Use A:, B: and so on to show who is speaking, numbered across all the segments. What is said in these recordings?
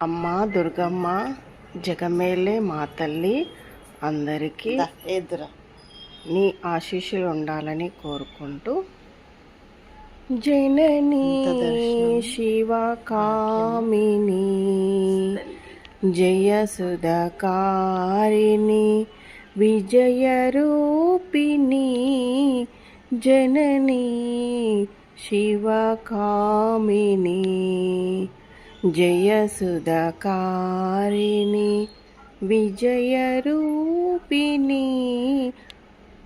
A: అమ్మ దుర్గమ్మ జగమేలే మా తల్లి అందరికీ
B: ఎదురా
A: నీ ఆశీస్సులు ఉండాలని కోరుకుంటూ జనని కామిని సుధకారిణి విజయ రూపిణి జనని శివ జయసుధకారిణి విజయ రూపిణి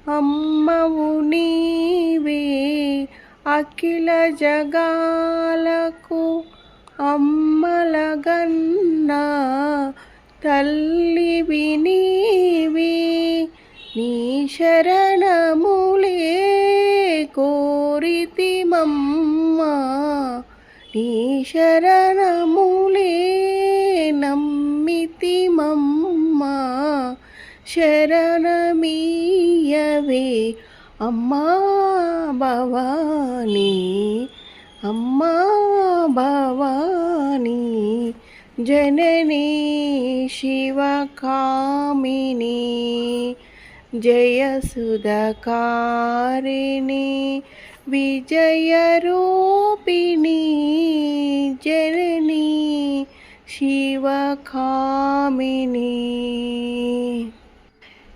A: అమ్మవు నీవే అఖిల జగాలకు అమ్మలగన్నా తల్లి వినీవి నీ శరణములే కోరితిమమ్మ నీ శరణములే నమ్మితి నమ్మితిమమ్మ శరణమీయవే అమ్మా భవానీ అమ్మా భవానీ జననీ శివకామిని జయసుధకారిణి విజయరూపిణి జరణి శివకామిని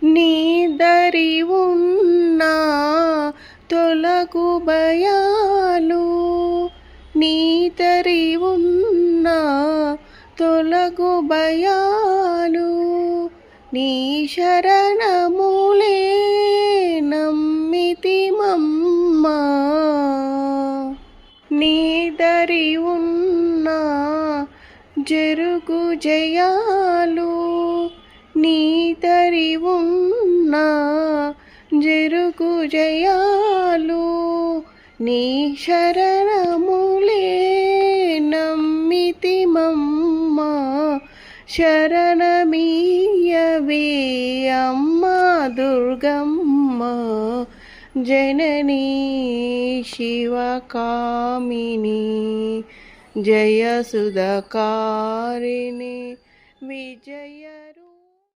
A: నీదరి ఉన్నా తొలగు భయాలు నీదరి ఉన్నా తొలగు భయాలు నీ శరణములే నమ్మితి మమ్మ నీదరి ఉన్న జరుగు జయాలు నీ తరి ఉన్నా జరుగు జయాలు నీ శరణములే నమ్మితి మమ్మ శరణమీయవే అమ్మ దుర్గమ్మ జననీ శివకామిని. జయ సుధకారిణి విజయ